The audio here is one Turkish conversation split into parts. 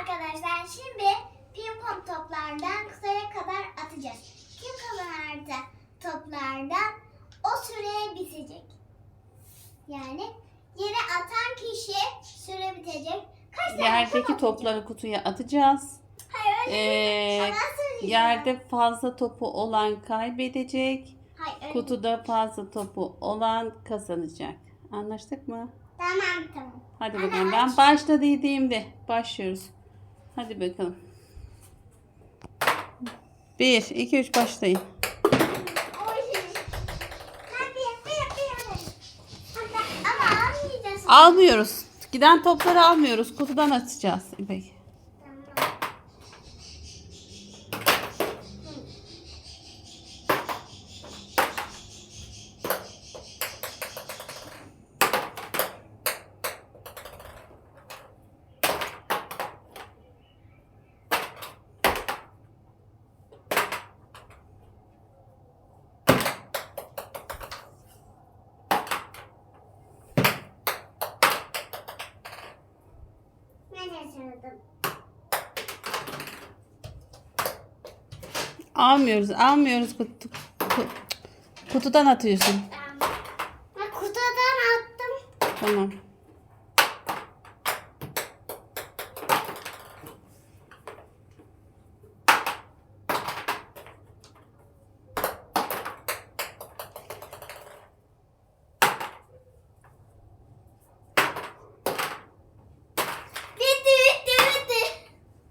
arkadaşlar şimdi pimpon toplardan kısaya kadar atacağız. Kim kazanırsa toplardan o süre bitecek. Yani yere atan kişi süre bitecek. Kaç tane Yerdeki top topları kutuya atacağız. Hayır öyle değil. Ee, söyleyeceğim. yerde fazla topu olan kaybedecek. Hayır, öyle değil. Kutuda fazla topu olan kazanacak. Anlaştık mı? Tamam tamam. Hadi bakalım. Ben başla dediğimde başlıyoruz. Hadi bakalım. 1, 2, 3 başlayın. Almıyoruz. Giden topları almıyoruz. Kutudan atacağız İpek. Tamam. Ben de sordum. Almıyoruz. Almıyoruz. Kutu, ku- kutudan atıyorsun. Ben kutudan attım. Tamam.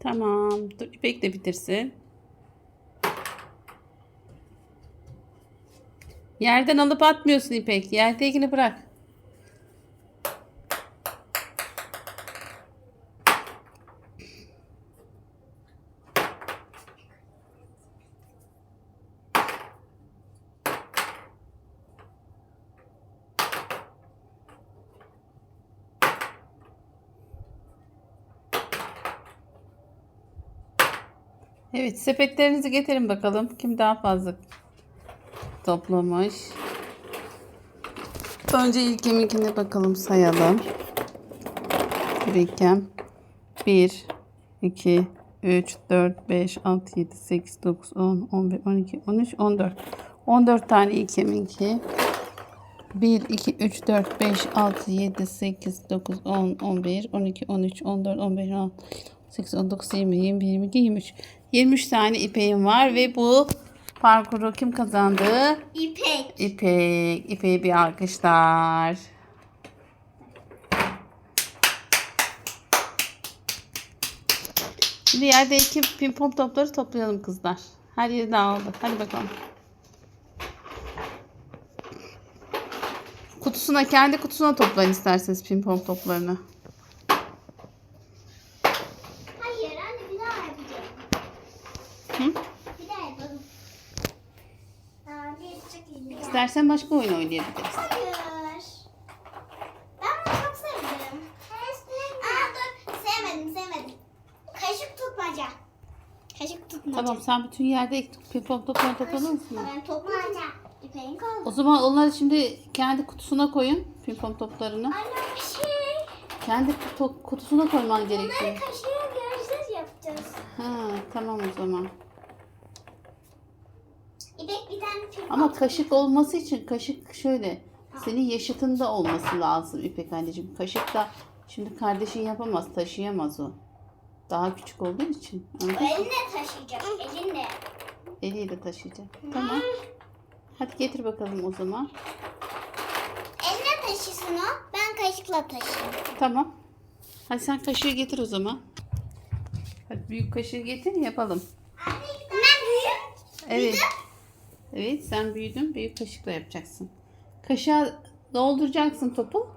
Tamam. Dur İpek de bitirsin. Yerden alıp atmıyorsun İpek. Yerdekini bırak. Evet sepetlerinizi getirin bakalım. Kim daha fazla toplamış. Önce ilkiminkine bakalım sayalım. Birikem 1, 2, 3, 4, 5, 6, 7, 8, 9, 10, 11, 12, 13, 14. 14 tane ilkeminki. 1, 2, 3, 4, 5, 6, 7, 8, 9, 10, 11, 12, 13, 14, 15, 16, 18, 19, 20, 21, 22, 23. 23 tane ipeğim var ve bu parkuru kim kazandı? İpek. İpek. İpek'e bir alkışlar. Şimdi yerdeki pimpon topları toplayalım kızlar. Her yeri dağıldı. Hadi bakalım. Kutusuna, kendi kutusuna toplayın isterseniz pimpon toplarını. Hayır anne bir daha yapacağım. Hı? Bir daha yapalım. Aa, bir çok iyi. İstersen başka oyun oynayabiliriz. Hayır. Ben bunu çok sevdim. Aa dur sevmedim sevmedim. Kaşık tutmaca. Kaşık tutmaca. Tamam sen bütün yerde pimpon toplarını topladın mı? Ben topladım. İpeğin kaldı. O zaman onları şimdi kendi kutusuna koyun. Pimpon toplarını. Anne bir şey. Kendi kutu- kutusuna koyman gerekiyor. Bunları kaşığa göreceğiz yapacağız. Ha, tamam o zaman. İpek bir tane tüp Ama kaşık olması için kaşık şöyle. Senin yaşıtında olması lazım İpek anneciğim. Kaşık da şimdi kardeşin yapamaz, taşıyamaz o. Daha küçük olduğu için. Anladın mı? Elinle taşıyacak. Elinle. Eliyle taşıyacak. Tamam. Hadi getir bakalım o zaman. Eline taşısın o. Ben kaşıkla taşıyayım. Tamam. Hadi sen kaşığı getir o zaman. Hadi büyük kaşığı getir yapalım. Ben büyüğüm. Evet. Evet sen büyüdün. Büyük kaşıkla yapacaksın. Kaşığa dolduracaksın topu.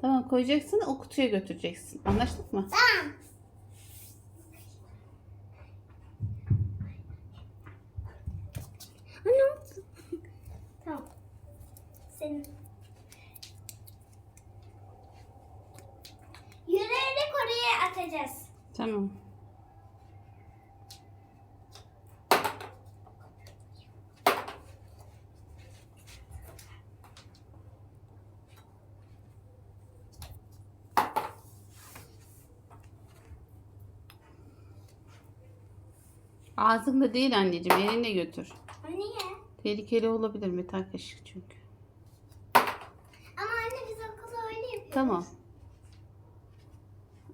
Tamam koyacaksın o kutuya götüreceksin. Anlaştık mı? Tamam. Tamam. Senin. Yürüyerek oraya atacağız. Tamam. Ağzında değil anneciğim elinle götür. Niye? Tehlikeli olabilir metal kaşık çünkü. Ama anne biz okulda öyle yapıyoruz. Tamam.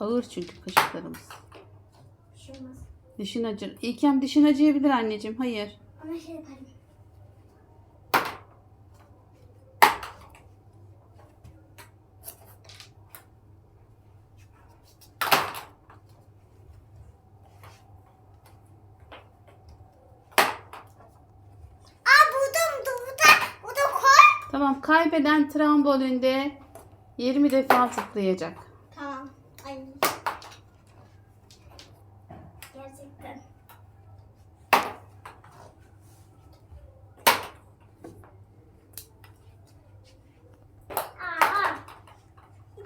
Ağır çünkü kaşıklarımız. Dişin acır. İlkem dişin acıyabilir anneciğim. Hayır. Ama şey yaparım. Aa buldum, burada, burada koy. Tamam kaybeden trambolünde 20 defa zıplayacak. Tamam. Ay. Gerçekten. Aa.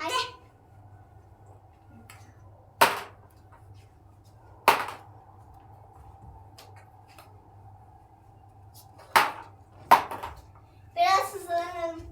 Ay. Biraz hızlanalım.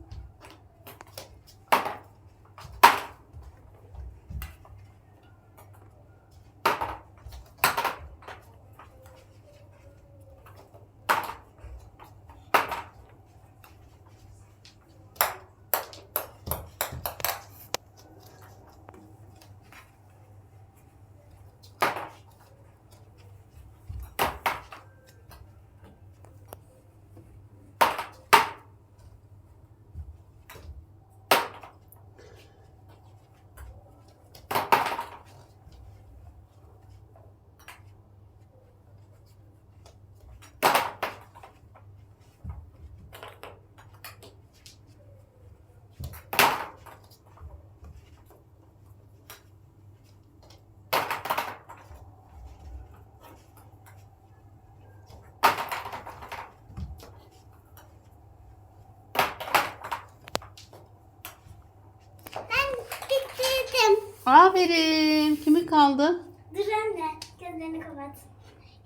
Ben bitirdim. Aferin. Kimi kaldı? Dur anne. Gözlerini kapat.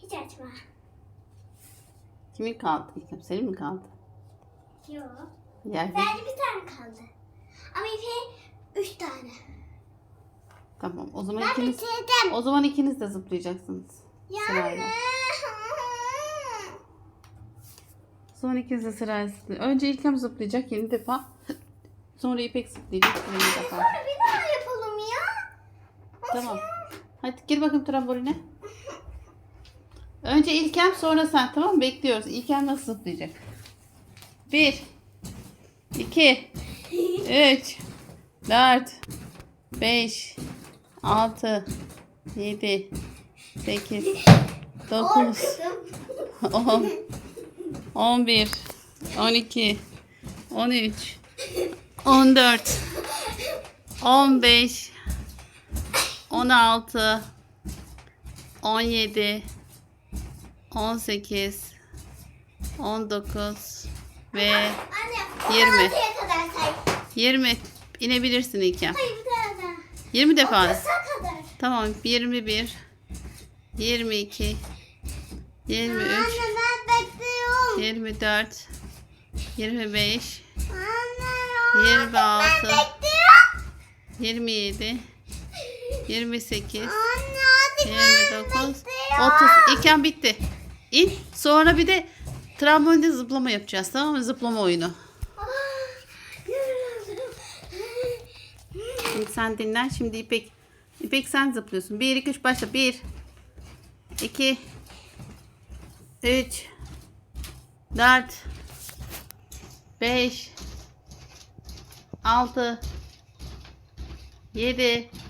Hiç açma. Kimin kaldı? İlkem senin mi kaldı? Yok. Sadece bir tane kaldı. Ama ipe üç tane. Tamam. O zaman Ben ikiniz bitirdim. o zaman ikiniz de zıplayacaksınız. Sırayla. Sonra ikiniz de sırayla zıplayın. Önce İlkem zıplayacak 20 defa. Sonra İpek zıplayacak 20 defa. Sonra bir daha yapalım ya. Of Tamam. Hadi gir bakayım tramboline. Önce İlkem sonra sen tamam mı? Bekliyoruz. İlkem nasıl zıplayacak? 1 2 3 4 5 6 7 8 9 Korktum. 10 11 12 13 14 15 16 17 18 19 ve Anne. 20. 16'ya kadar say. 20 inebilirsin İlkem. Hayır bir tane daha. 20 defa. 30'a kadar. Tamam 21 22 23 Anne ben bekliyorum. 24 25 Anne ya. 26 Ben bekliyorum. 27 28 Anne hadi ben 29 bekliyorum. 30 İlkem bitti. İn. Sonra bir de trambolinde zıplama yapacağız tamam mı? Zıplama oyunu. Ah. Şimdi sen dinlen. Şimdi İpek. İpek sen zıplıyorsun. 1 2 3 başla. 1 2 3 4 5 6 7 Çok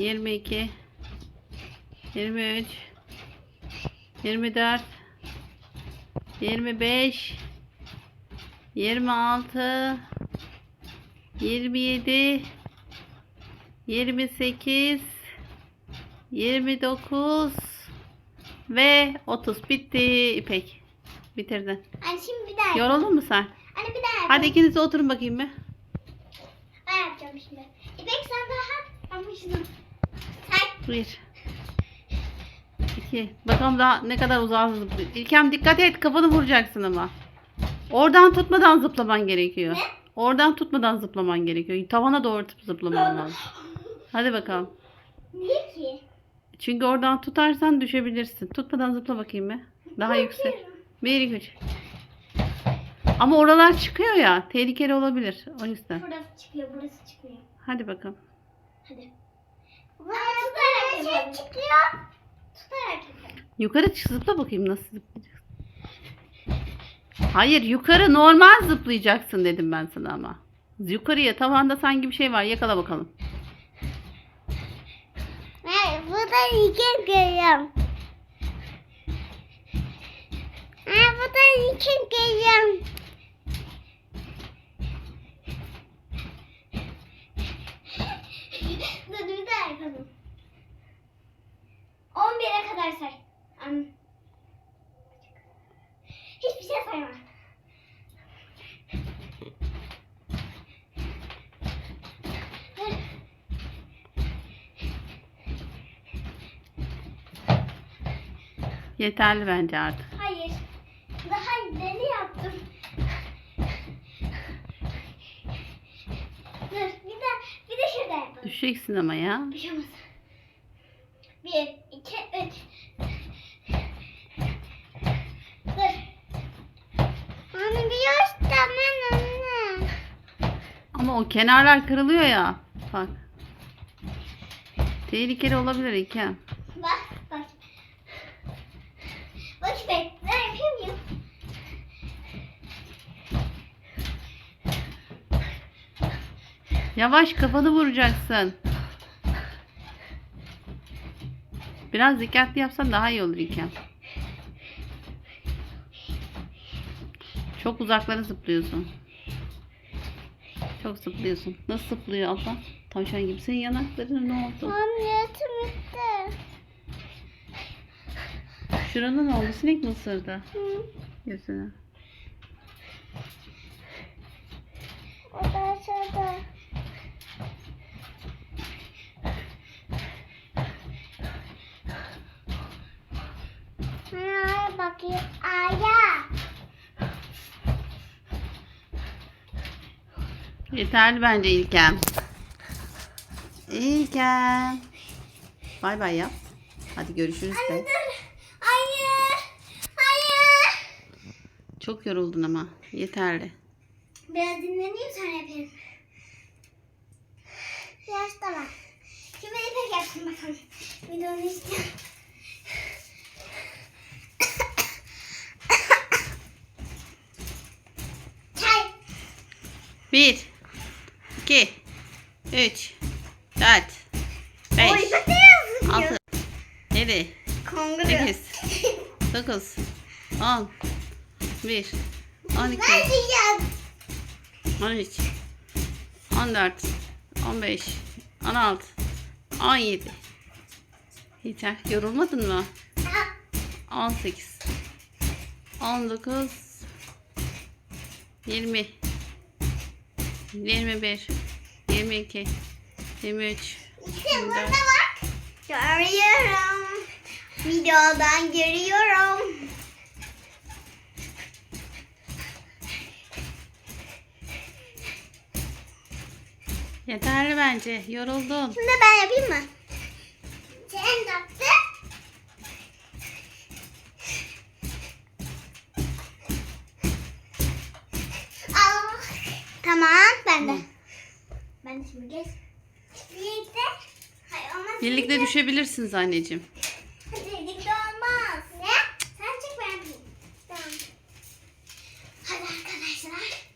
22 23 24 25 26 27 28 29 Ve 30 bitti İpek. Bitirdin. Anne şimdi bir daha. Yoruldun mu sen? Anne bir daha yap. Hadi ikiniz de oturun bakayım bir. Ben yapacağım şimdi. İpek sen daha yap. Bir. İki. Bakalım daha ne kadar uzağa zıplıyor. İlkem dikkat et kafanı vuracaksın ama. Oradan tutmadan zıplaman gerekiyor. Oradan tutmadan zıplaman gerekiyor. Tavana doğru zıplaman lazım. Hadi bakalım. Niye ki? Çünkü oradan tutarsan düşebilirsin. Tutmadan zıpla bakayım bir. Daha yüksek. Bir, iki, üç. Ama oralar çıkıyor ya. Tehlikeli olabilir. O yüzden. Burası çıkıyor, burası çıkıyor. Hadi bakalım. Hadi. Tutarak şey çıkıyor. Tutarak. Yukarı çık zıpla bakayım nasıl zıplayacaksın. Hayır yukarı normal zıplayacaksın dedim ben sana ama. Yukarıya tavanda sanki bir şey var yakala bakalım. Hayır, buradan ikim görüyorum. Ha, buradan ikim görüyorum. Dur yapalım. 11'e kadar say. Hiçbir şey sayma. Yeterli bence artık. Hayır. Daha deli yaptım. Dur bir de bir de şurada yapalım. Düşeceksin ama ya. Bir şey olmaz. Bir, iki, üç. Dur. Anne bir yaş tamam anne. Ama o kenarlar kırılıyor ya. Bak. Tehlikeli olabilir İlkem. Bak bak. Bak be. Ne yapayım ya? Yavaş kafanı vuracaksın. Biraz dikkatli yapsan daha iyi olur İlkem. Çok uzaklara zıplıyorsun. Çok zıplıyorsun. Nasıl zıplıyor abla? Tavşan gibi. Senin yanakların ne oldu? Anne bitti. Şurada ne oldu? Sinek mi ısırdı? Hı. Gözüne. O da aşağıda. Aya bakayım. Aya. Yeterli bence İlkem. İlkem. Bay bay yap. Hadi görüşürüz Anne de. dur. Hayır. Hayır. Çok yoruldun ama. Yeterli. Biraz dinleneyim sonra yapayım. Da var. Şimdi ipek yapsın bakalım. Videonu istiyorum. 1 2 3 4 5 6 7 8 9 10 1 12 13 14 15 16 17 Yeter. Yorulmadın mı? 18 19 20 dokuz, yirmi, yirmi bir, yirmi iki, yirmi üç, İşte burada bak. Görüyorum. Videodan görüyorum. Yeterli bence. Yoruldun. Şimdi ben yapayım mı? Sen yaptı. Al. Tamam ben de. Ben şimdi geç. Birlikte. Hayır olmaz. Birlikte düşebilirsiniz anneciğim. Birlikte olmaz. Ne? Sen çık ben yapayım. Tamam. Hadi arkadaşlar.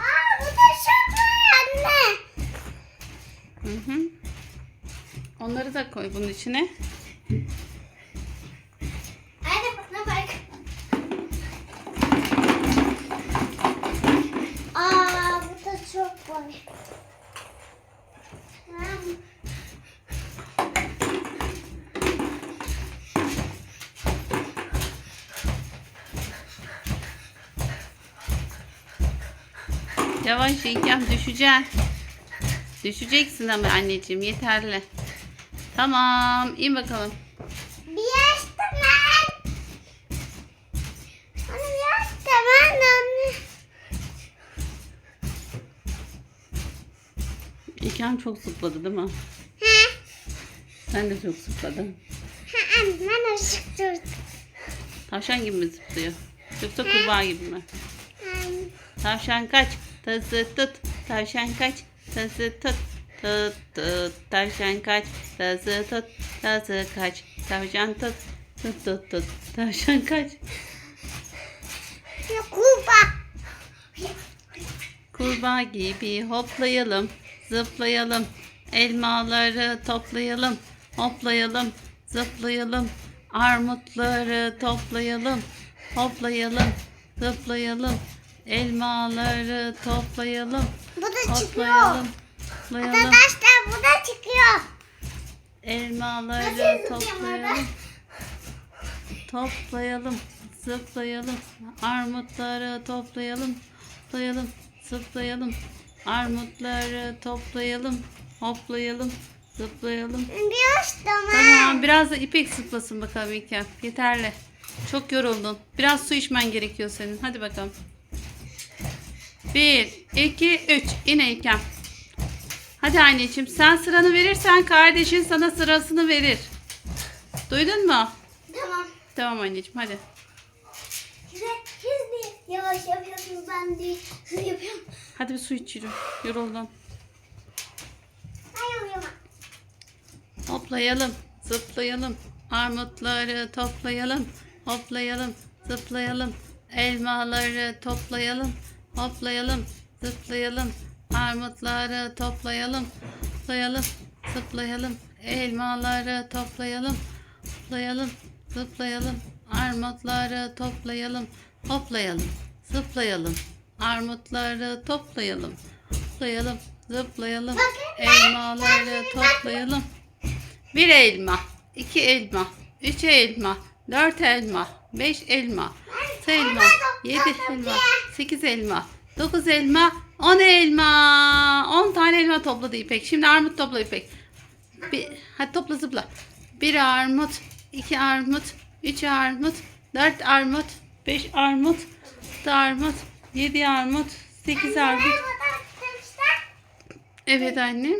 Aa bu da var anne. Hı hı. Onları da koy bunun içine. Anne bana bak. Aa bu da çok var. Yavaş İlkem düşeceksin. Düşeceksin ama anneciğim yeterli. Tamam in bakalım. Bir yaş tamam. Onu bir yaş tamam anne. İlkem çok zıpladı değil mi? He. Sen de çok zıpladın. Ha anne ben ışık durdum. Tavşan gibi mi zıplıyor? Yoksa kurbağa gibi mi? Tavşan kaç, tası tut. Tavşan kaç, tası tut. Tut tut. Tavşan kaç, tası tut. Tası kaç. Tavşan tut. Tut tut tut. Tavşan kaç. Kupa. Kurbağa gibi hoplayalım, zıplayalım. Elmaları toplayalım, hoplayalım, zıplayalım. Armutları toplayalım, hoplayalım, zıplayalım. Elmaları toplayalım, Bu da çıkıyor. hoplayalım, zıplayalım. Arkadaşlar bu da çıkıyor. Elmaları Nasıl toplayalım. Toplayalım, zıplayalım. Armutları toplayalım, toplayalım, zıplayalım. Armutları toplayalım, hoplayalım, zıplayalım. Bir yaş tamam. Tamam, biraz da İpek zıplasın bakalım İlkem. Yeterli. Çok yoruldun. Biraz su içmen gerekiyor senin. Hadi bakalım. Bir, iki, üç. Yine İlkem. Hadi anneciğim sen sıranı verirsen kardeşin sana sırasını verir. Duydun mu? Tamam. Tamam anneciğim hadi. Size hızlı yavaş yapıyorsunuz ben de hızlı yapıyorum. Hadi bir su iç yürü. Yoruldun. Ben. Hoplayalım, zıplayalım. Armutları toplayalım, hoplayalım, zıplayalım. Elmaları toplayalım, hoplayalım, zıplayalım. Armutları toplayalım, hoplayalım, zıplayalım. Elmaları toplayalım, hoplayalım, zıplayalım. Armutları toplayalım, hoplayalım, zıplayalım. Armutları toplayalım, hoplayalım, zıplayalım. Elmaları toplayalım. Bir elma, iki elma, üç elma, dört elma, beş elma, altı elma, yedi elma, sekiz elma, dokuz elma, on elma. On tane elma topladı İpek. Şimdi armut topla İpek. Bir, hadi topla zıpla. Bir armut, iki armut, üç armut, dört armut, beş armut, altı armut, yedi armut, sekiz armut. Evet annem.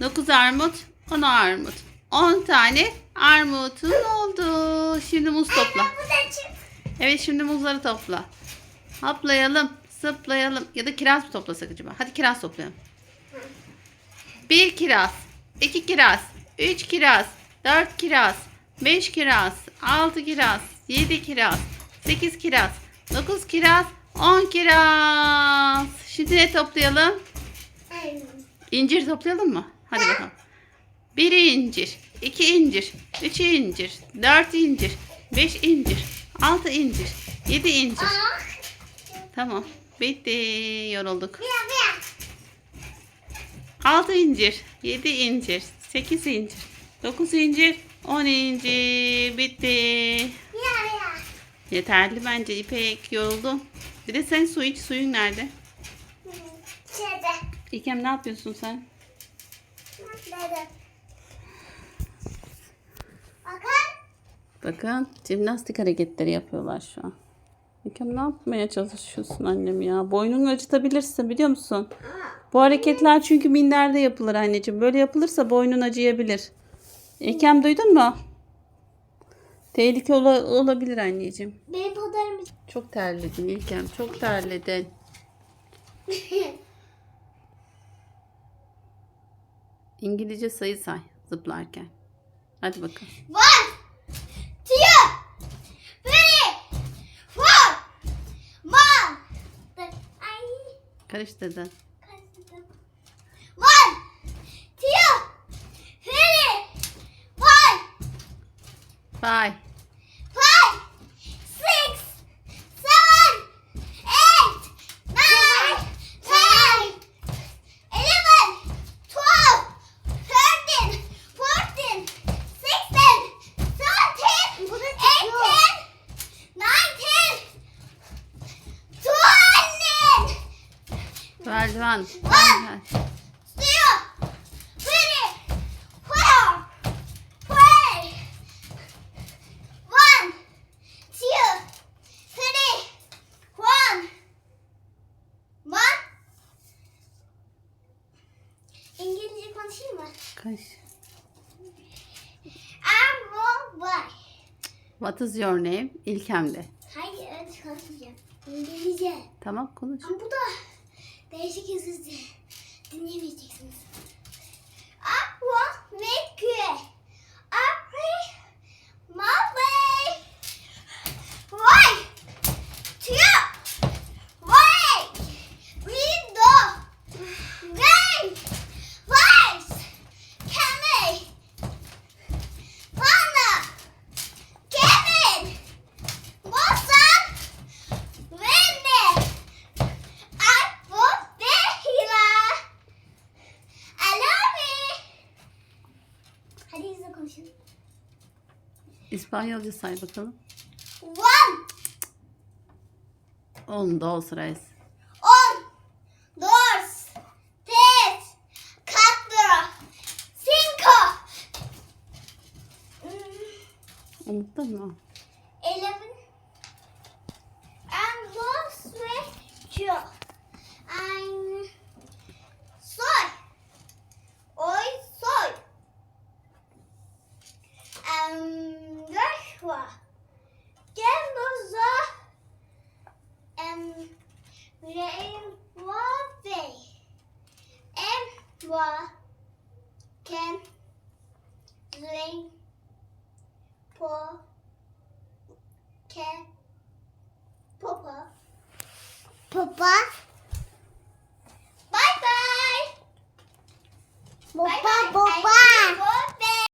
9 armut, 10 armut. 10 tane armutun oldu. Şimdi muz topla. Evet şimdi muzları topla. Hoplayalım, zıplayalım. Ya da kiraz mı toplasak acaba? Hadi kiraz toplayalım. 1 kiraz, 2 kiraz, 3 kiraz, 4 kiraz, 5 kiraz, 6 kiraz, 7 kiraz, 8 kiraz, 9 kiraz, 10 kiraz. Şimdi ne toplayalım? İncir toplayalım mı? Hadi bakalım. Bir incir, iki incir, üç incir, dört incir, beş incir, altı incir, yedi incir. Tamam. Bitti. Yorulduk. Bir bir. Altı incir, yedi incir, sekiz incir, dokuz incir, on incir. Bitti. Yeterli bence İpek. Yoruldum. Bir de sen su iç. Suyun nerede? İlkem ne yapıyorsun sen? Nerede? Bakın. Bakın jimnastik hareketleri yapıyorlar şu an. İlkem ne yapmaya çalışıyorsun annem ya? Boynunu acıtabilirsin biliyor musun? Bu hareketler çünkü minderde yapılır anneciğim. Böyle yapılırsa boynun acıyabilir. İlkem duydun mu? Tehlike ola- olabilir anneciğim. Benim podarım Çok terledin İlkem. Çok terledin. İngilizce sayı say zıplarken. Hadi bakalım two, three, four, one. Ay, Karıştırdın. karıştırdım. One, two, three, four, Bye. One. One. İngilizce konuşayım mı? Kaç. I'm boy. What is your name? İlkem de. Hayır öyle konuşacağım. İngilizce. Tamam konuş. Ama bu da değişik İngilizce. Dinleyemeyeceksiniz. İspanyolca say bakalım. One, On dos reis. on, dos, tres, cuatro, cinco. Unuttun mu? Eleven. I'm lost with you. I'm Um, Joshua. Gemboza. Um, Rainwater. Emwa. Can. Rain. Po. Can. Papa. Papa. Bye bye. Papa, Papa.